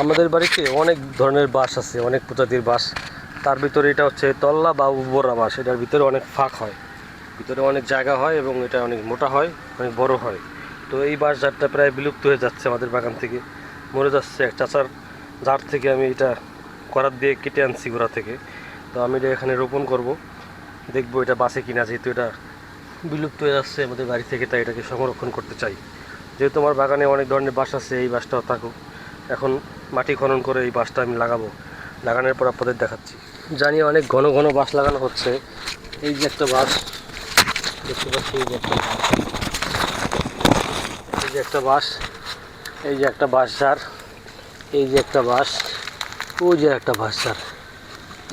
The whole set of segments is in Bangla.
আমাদের বাড়িতে অনেক ধরনের বাঁশ আছে, অনেক প্রজাতির বাঁশ। তার ভিতরে এটা হচ্ছে তল্লা বা উবরা বাঁশ, এটার ভিতরে অনেক ফাঁক হয়। ভিতরে অনেক জায়গা হয় এবং এটা অনেক মোটা হয়, অনেক বড় হয়। তো এই বাঁশ ঝাড়টা প্রায় বিলুপ্ত হয়ে যাচ্ছে আমাদের বাগান থেকে। মরে যাচ্ছে এক চাচার ঝাড় থেকে আমি এটা করার দিয়ে কেটে আনছি গোড়া থেকে। তো আমি এটা এখানে রোপণ করব। দেখব এটা বাঁচে কিনা, যেহেতু এটা বিলুপ্ত হয়ে যাচ্ছে আমাদের বাড়ি থেকে, তাই এটাকে সংরক্ষণ করতে চাই। যেহেতু আমার বাগানে অনেক ধরনের বাঁশ আছে, এই বাঁশটাও থাকুক। এখন মাটি খনন করে এই বাঁশটা আমি লাগাবো। লাগানোর পর আপনাদের দেখাচ্ছি। জানি অনেক ঘন ঘন বাঁশ লাগানো হচ্ছে। এই যে একটা বাঁশ দেখতে পাচ্ছি এই যে একটা বাঁশ এই যে একটা বাঁশ এই যে একটা বাঁশ এই যে একটা বাঁশ ওই যে একটা বাঁশ ঝাড়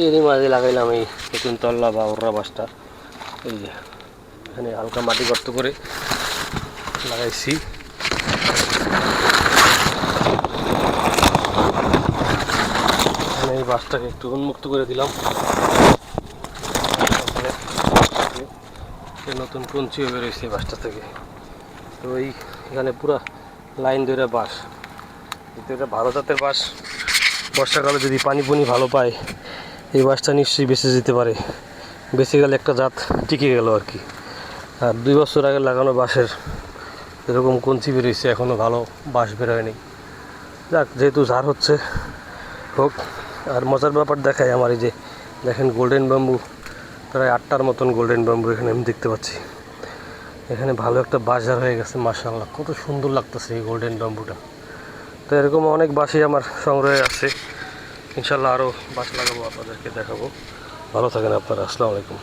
এরই মাঝে লাগাইলাম এই নতুন তল্লা বা ওররা বাঁশটা এই যে, এখানে হালকা মাটি গর্ত করে লাগাইছি। বাঁশটাকে একটু উন্মুক্ত করে দিলাম। নতুন কঞ্চিও বেরোয়েছে বাঁশটা থেকে। তো এই এখানে পুরা লাইন ধরে বাঁশ কিন্তু এটা ভালো জাতের বাঁশ বর্ষাকালে যদি পানি পুনি ভালো পায়, এই বাসটা নিশ্চয়ই বেঁচে যেতে পারে। বেঁচে গেলে একটা জাত টিকে গেল আর কি। আর দুই বছর আগে লাগানো বাঁশের এরকম কঞ্চি বেরিয়েছে এখনও ভালো বাঁশ বেরোয়নি যাক, যেহেতু ঝাড় হচ্ছে, হোক। আর মজার ব্যাপার দেখায় আমার এই যে, দেখেন গোল্ডেন ব্যাম্বু প্রায় আটটার মতন গোল্ডেন ব্যাম্বু এখানে আমি দেখতে পাচ্ছি। এখানে ভালো একটা বাজার হয়ে গেছে মার্শাল্লাহ কত সুন্দর লাগতেছে এই গোল্ডেন ব্যাম্বুটা তো এরকম অনেক বাসই আমার সংগ্রহে আছে। ইনশাল্লাহ আরও বাস লাগাবো, আপনাদেরকে দেখাবো। ভালো থাকেন আপনারা, আসসালামু আলাইকুম।